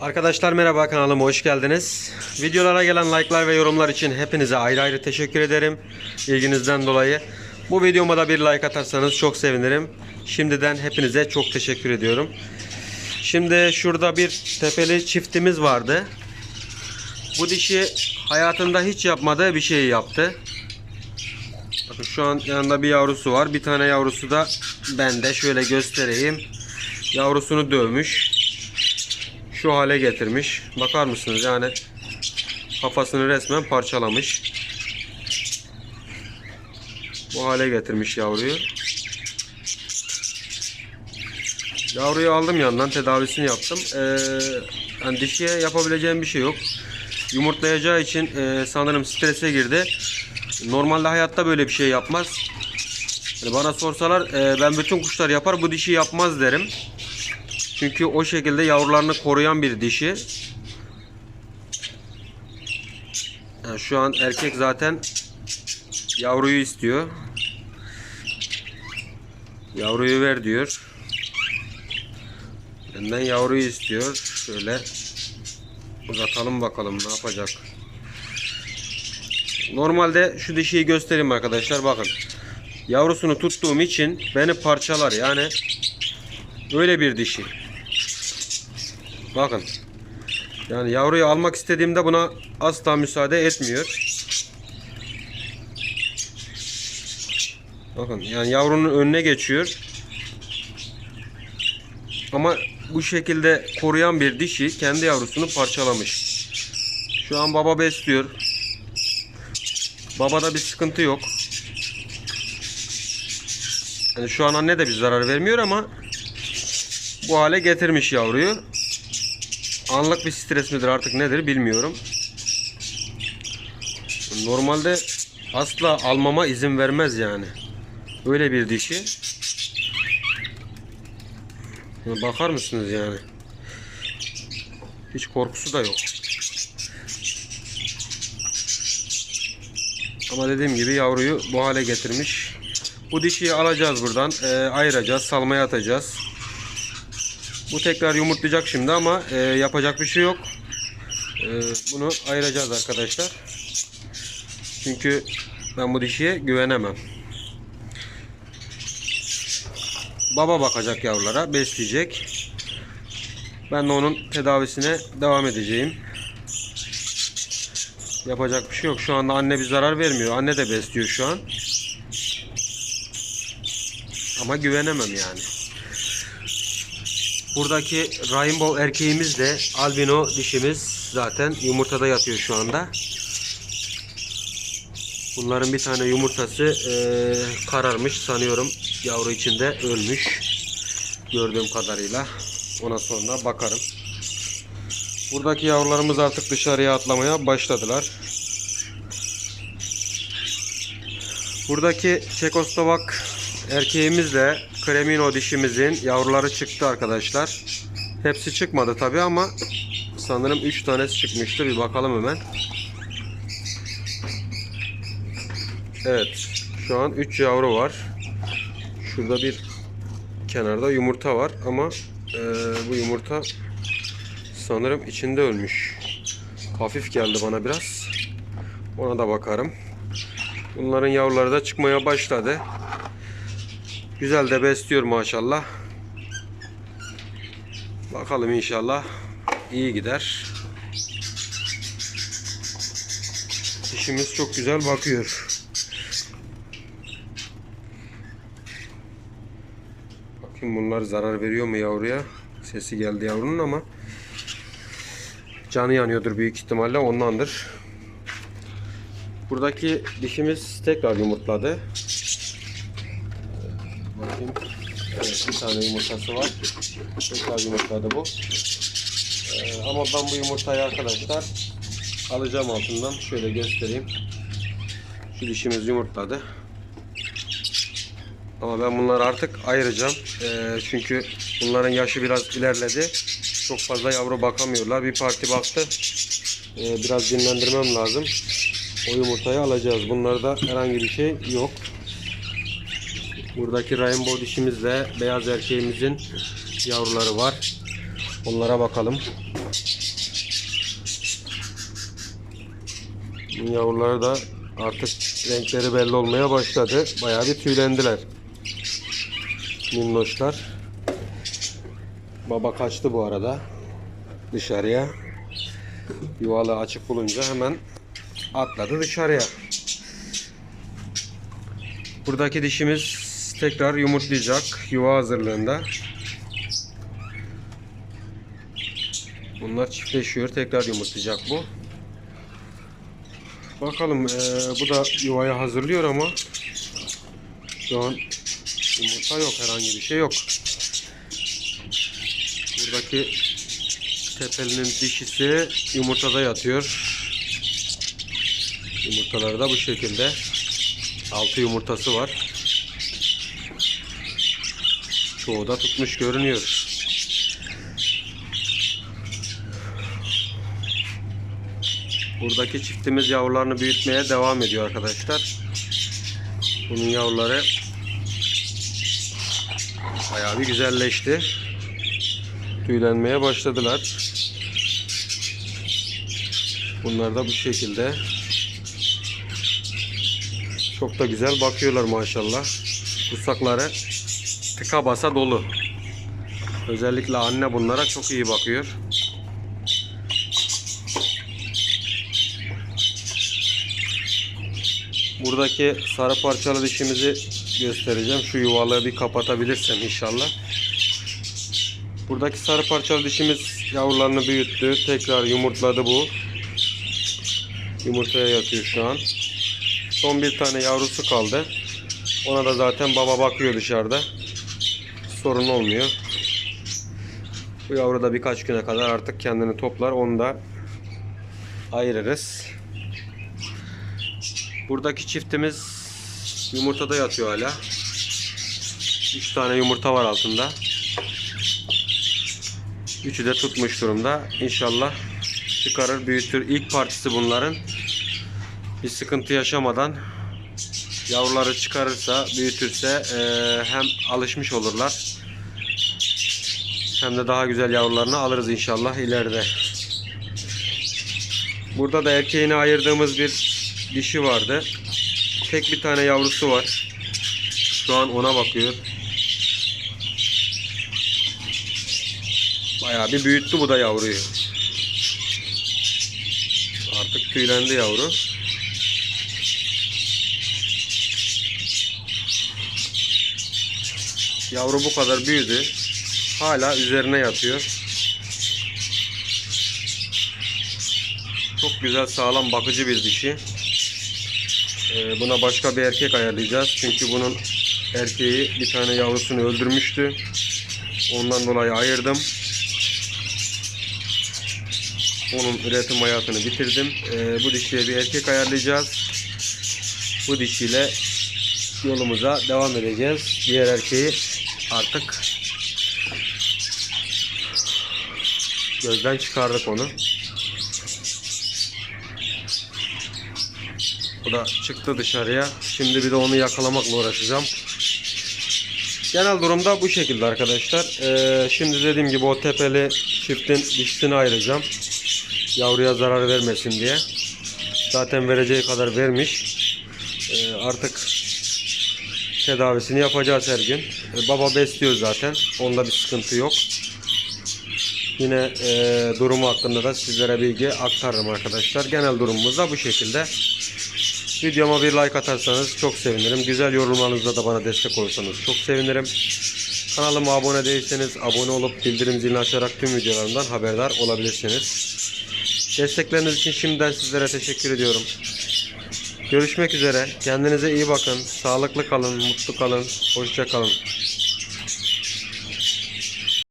Arkadaşlar merhaba kanalıma hoş geldiniz. Videolara gelen like'lar ve yorumlar için hepinize ayrı ayrı teşekkür ederim. İlginizden dolayı. Bu videoma da bir like atarsanız çok sevinirim. Şimdiden hepinize çok teşekkür ediyorum. Şimdi şurada bir tepeli çiftimiz vardı. Bu dişi hayatında hiç yapmadığı bir şeyi yaptı. Bakın şu an yanında bir yavrusu var. Bir tane yavrusu da bende. Şöyle göstereyim. Yavrusunu dövmüş şu hale getirmiş. Bakar mısınız yani kafasını resmen parçalamış. Bu hale getirmiş yavruyu. Yavruyu aldım yandan tedavisini yaptım. Ee, yani dişiye yapabileceğim bir şey yok. Yumurtlayacağı için e, sanırım strese girdi. Normalde hayatta böyle bir şey yapmaz. Yani bana sorsalar e, ben bütün kuşlar yapar bu dişi yapmaz derim. Çünkü o şekilde yavrularını koruyan bir dişi. Yani şu an erkek zaten yavruyu istiyor. Yavruyu ver diyor. Benden yavruyu istiyor. Şöyle uzatalım bakalım ne yapacak. Normalde şu dişiyi göstereyim arkadaşlar bakın. Yavrusunu tuttuğum için beni parçalar yani öyle bir dişi. Bakın. Yani yavruyu almak istediğimde buna asla müsaade etmiyor. Bakın yani yavrunun önüne geçiyor. Ama bu şekilde koruyan bir dişi kendi yavrusunu parçalamış. Şu an baba besliyor. Babada bir sıkıntı yok. Yani şu an anne de bir zarar vermiyor ama bu hale getirmiş yavruyu. Anlık bir stres midir artık nedir bilmiyorum. Normalde asla almama izin vermez yani. Öyle bir dişi. Bakar mısınız yani? Hiç korkusu da yok. Ama dediğim gibi yavruyu bu hale getirmiş. Bu dişiyi alacağız buradan. e, ayıracağız. Salmaya atacağız. Bu tekrar yumurtlayacak şimdi ama e, yapacak bir şey yok. E, bunu ayıracağız arkadaşlar. Çünkü ben bu dişiye güvenemem. Baba bakacak yavrulara, besleyecek. Ben de onun tedavisine devam edeceğim. Yapacak bir şey yok. Şu anda anne bir zarar vermiyor. Anne de besliyor şu an. Ama güvenemem yani. Buradaki rainbow erkeğimiz de albino dişimiz zaten yumurtada yatıyor şu anda. Bunların bir tane yumurtası eee, kararmış sanıyorum. Yavru içinde ölmüş. Gördüğüm kadarıyla. Ona sonra bakarım. Buradaki yavrularımız artık dışarıya atlamaya başladılar. Buradaki Çekoslovak erkeğimizle Kremino dişimizin yavruları çıktı arkadaşlar. Hepsi çıkmadı tabi ama sanırım 3 tanesi çıkmıştı. Bir bakalım hemen. Evet. Şu an 3 yavru var. Şurada bir kenarda yumurta var ama e, bu yumurta sanırım içinde ölmüş. Hafif geldi bana biraz. Ona da bakarım. Bunların yavruları da çıkmaya başladı. Güzel de besliyor maşallah. Bakalım inşallah iyi gider. Dişimiz çok güzel bakıyor. Bakayım bunlar zarar veriyor mu yavruya? Sesi geldi yavrunun ama canı yanıyordur büyük ihtimalle ondandır. Buradaki dişimiz tekrar yumurtladı. Bakayım. Evet, bir tane yumurtası var. Tekrar yumurtladı bu. Ee, ama ben bu yumurtayı arkadaşlar alacağım altından. Şöyle göstereyim. Şu dişimiz yumurtladı. Ama ben bunları artık ayıracağım. Ee, çünkü bunların yaşı biraz ilerledi. Çok fazla yavru bakamıyorlar. Bir parti baktı. Ee, biraz dinlendirmem lazım. O yumurtayı alacağız. Bunlarda herhangi bir şey yok. Buradaki rainbow dişimizle beyaz erkeğimizin yavruları var. Onlara bakalım. Yavruları da artık renkleri belli olmaya başladı. Bayağı bir tüylendiler. Minnoşlar. Baba kaçtı bu arada. Dışarıya. Yuvalı açık bulunca hemen atladı dışarıya. Buradaki dişimiz tekrar yumurtlayacak yuva hazırlığında. Bunlar çiftleşiyor. Tekrar yumurtlayacak bu. Bakalım eee, bu da yuvayı hazırlıyor ama şu an yumurta yok. Herhangi bir şey yok. Buradaki tepelinin dişisi yumurtada yatıyor. Yumurtaları da bu şekilde. Altı yumurtası var. Çoğu da tutmuş görünüyor. Buradaki çiftimiz yavrularını büyütmeye devam ediyor arkadaşlar. Bunun yavruları bayağı bir güzelleşti. Tüylenmeye başladılar. Bunlar da bu şekilde. Çok da güzel bakıyorlar maşallah. Kursakları tıka basa dolu. Özellikle anne bunlara çok iyi bakıyor. Buradaki sarı parçalı dişimizi göstereceğim. Şu yuvalığı bir kapatabilirsem inşallah. Buradaki sarı parçalı dişimiz yavrularını büyüttü. Tekrar yumurtladı bu. Yumurtaya yatıyor şu an. Son bir tane yavrusu kaldı. Ona da zaten baba bakıyor dışarıda. Sorun olmuyor. Bu yavru da birkaç güne kadar artık kendini toplar. Onu da ayırırız. Buradaki çiftimiz yumurtada yatıyor hala. 3 tane yumurta var altında. Üçü de tutmuş durumda. İnşallah çıkarır, büyütür. İlk partisi bunların. Bir sıkıntı yaşamadan yavruları çıkarırsa, büyütürse eee, hem alışmış olurlar. Hem de daha güzel yavrularını alırız inşallah ileride. Burada da erkeğini ayırdığımız bir dişi vardı. Tek bir tane yavrusu var. Şu an ona bakıyor. Bayağı bir büyüttü bu da yavruyu. Artık tüylendi yavru. Yavru bu kadar büyüdü. Hala üzerine yatıyor. Çok güzel sağlam bakıcı bir dişi. Ee, buna başka bir erkek ayarlayacağız. Çünkü bunun erkeği bir tane yavrusunu öldürmüştü. Ondan dolayı ayırdım. Onun üretim hayatını bitirdim. Ee, bu dişiye bir erkek ayarlayacağız. Bu dişiyle yolumuza devam edeceğiz. Diğer erkeği artık gözden çıkardık onu. Bu da çıktı dışarıya. Şimdi bir de onu yakalamakla uğraşacağım. Genel durumda bu şekilde arkadaşlar. Ee, şimdi dediğim gibi o tepeli çiftin dişisini ayıracağım. Yavruya zarar vermesin diye. Zaten vereceği kadar vermiş. Ee, artık tedavisini yapacağız her gün. Ee, baba besliyor zaten. Onda bir sıkıntı yok. Yine e, durumu hakkında da sizlere bilgi aktarırım arkadaşlar. Genel durumumuz da bu şekilde. Videoma bir like atarsanız çok sevinirim. Güzel yorumlarınızla da bana destek olursanız çok sevinirim. Kanalıma abone değilseniz abone olup bildirim zilini açarak tüm videolarımdan haberdar olabilirsiniz. Destekleriniz için şimdiden sizlere teşekkür ediyorum. Görüşmek üzere. Kendinize iyi bakın. Sağlıklı kalın, mutlu kalın. Hoşça kalın.